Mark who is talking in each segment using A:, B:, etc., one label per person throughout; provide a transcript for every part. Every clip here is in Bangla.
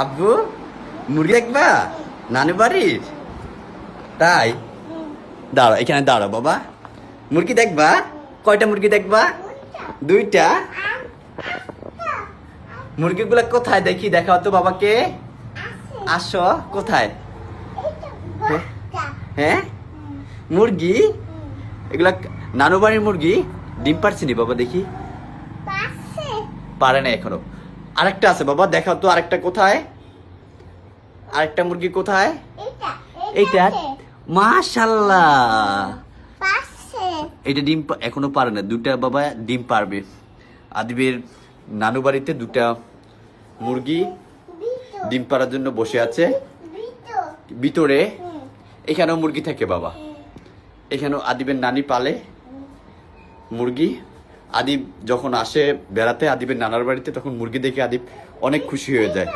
A: আব্বু মুরগি দেখবা? নানু বাড়ির? তাই? দাঁড়াও এখানে দাঁড়াও বাবা। মুরগি দেখবা? কয়টা মুরগি দেখবা? দুইটা। মুরগিগুলা কোথায়? দেখি দেখাও তো বাবাকে। আসো কোথায়? হ্যাঁ? মুরগি? এগুলা নানু বাড়ির মুরগি? ডিম পারছিনি বাবা দেখি। পারে না এখনও। আরেকটা আছে বাবা দেখাও তো আরেকটা কোথায়? আরেকটা মুরগি কোথায়? এইটা। মাশাল্লাহ। এটা ডিম এখনও পারে না। দুটা বাবা ডিম পারবে। আদিবের নানু বাড়িতে দুটা মুরগি ডিম পাড়ার জন্য বসে আছে। ভিতরে। এখানেও মুরগি থাকে বাবা। এখানেও আদিবের নানি পালে মুরগি। আদিব যখন আসে বেড়াতে, আদিবের নানার বাড়িতে, তখন মুরগি দেখে আদিব অনেক খুশি হয়ে যায়।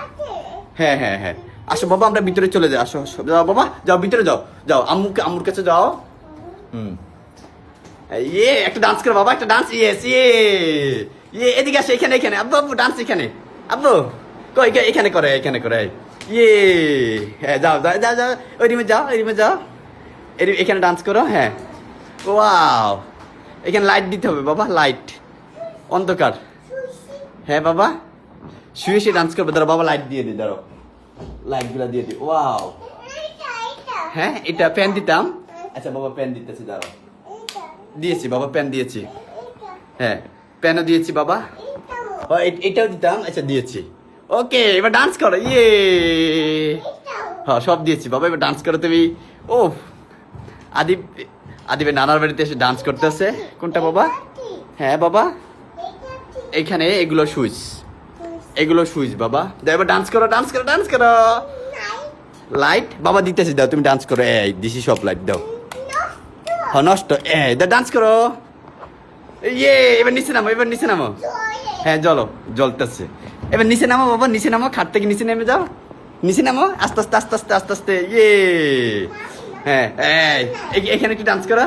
A: হ্যাঁ হ্যাঁ হ্যাঁ। আসো বাবা, আমরা ভিতরে চলে যাই। আসো যাও বাবা, যাও, ভিতরে যাও। যাও, আম্মুকে, আম্মুর কাছে যাও। হুম। ইয়ে একটা ডান্স করো বাবা, একটা ডান্স ইয়েস ইয়ে ইয়ে এদিকে আসো, এখানে এখানে। আব্বু আব্বু ডান্স এখানে। আব্বু, কই এখানে করে এখানে করে। ইয়ে হ্যাঁ যাও যাও যাও যাও। ওই রুমে যাও, ওই রুমে যাও। এখানে ডান্স করো হ্যাঁ। ওয়াও এখানে লাইট দিতে হবে বাবা লাইট অন্ধকার। হ্যাঁ বাবা। শুয়ে শুয়ে ডান্স করবে। ধরো বাবা লাইট দিয়ে দিই দাঁড়ো লাইটগুলো দিয়ে দিই। ওয়াও হ্যাঁ এটা প্যান দিতাম। আচ্ছা বাবা প্যান দিতেছি দাঁড়াও। দিয়েছি বাবা প্যান দিয়েছি। হ্যাঁ প্যানও দিয়েছি বাবা। ও, এটাও দিতাম। আচ্ছা দিয়েছি। ওকে এবার ডান্স করো। ইয়ে হ্যাঁ সব দিয়েছি। বাবা এবার ডান্স করো তুমি। ও আদিব, আদিবের নানার বাড়িতে এসে ডান্স করতেছে। কোনটা বাবা? হ্যাঁ বাবা। এখানে এগুলো সুইচ এগুলো সুইচ বাবা। দাও এবার ডান্স করো ডান্স করো ডান্স করো। লাইট বাবা, দিতেছি, দাও, তুমি ডান্স করো। এই দিছি সব লাইট দাও। হ্যাঁ নষ্ট। এই, দা ডান্স করো। ইয়ে এবার নিচে নামো, এবার নিচে নামো। হ্যাঁ জলো জ্বলতেছে। এবার নিচে নামো, বাবা, নিচে নামো, খাট থেকে নিচে নেমে যাও। নিচে নামো, আস্তে আস্তে আস্তে আস্তে আস্তে আস্তে ইয়ে। হ্যাঁ এ- এখানে একটু ডান্স করো?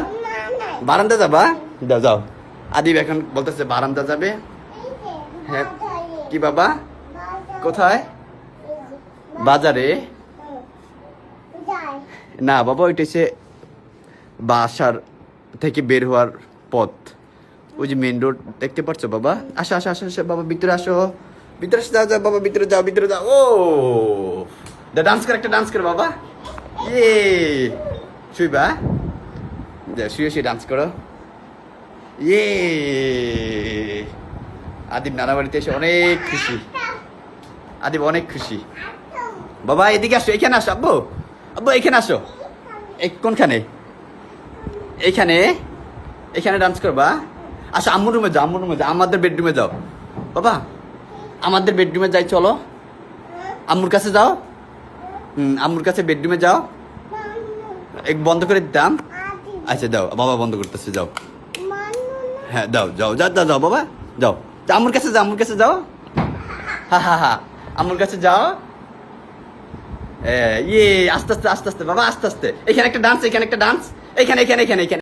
A: বারান্দা যাবা? যাও যাও। আদিব এখন বলতেছে বারান্দা যাবে? হ্যাঁ কি বাবা? কোথায়? বাজারে? না বাবা ওইটা হচ্ছে বাসার থেকে বের হওয়ার পথ। ওই যে মেন রোড দেখতে পাচ্ছ বাবা? আসো আসো আসো আসো বাবা ভিতরে আসো। ভিতরে আসো, যাও যাও বাবা ভিতরে যাও ভিতরে যাও। ও! দা ডান্স কর একটা ডান্স কর বাবা। ইয়ে শুইবা শুয়ে শুয়ে ডান্স করো ইয়ে আদিব নানা বাড়িতে এসে অনেক খুশি। আদিব অনেক খুশি। বাবা, এদিকে আসো, এখানে আসো, আব্বু। আব্বু, এখানে আসো। কোনখানে? এইখানে এখানে ডান্স করবা আচ্ছা আম্মুর রুমে যাও, আম্মুর রুমে যাও। আমাদের বেডরুমে যাও। বাবা, আমাদের বেডরুমে যাই, চলো। আম্মুর কাছে যাও। আম্মুর কাছে বেডরুমে যাও। এক বন্ধ করে দিতাম আচ্ছা দাও বাবা বন্ধ করতেছে যাও। হ্যাঁ দাও যাও যা যা যাও বাবা যাও। আমুর আম্মুর কাছে যাও আম্মুর কাছে যাও। হা হা হা আম্মুর কাছে যাও। এ, ইয়ে আস্তে আস্তে আস্তে আস্তে বাবা আস্তে আস্তে। এখানে একটা ডান্স এখানে একটা ডান্স এখানে এখানে এখানে এখানে।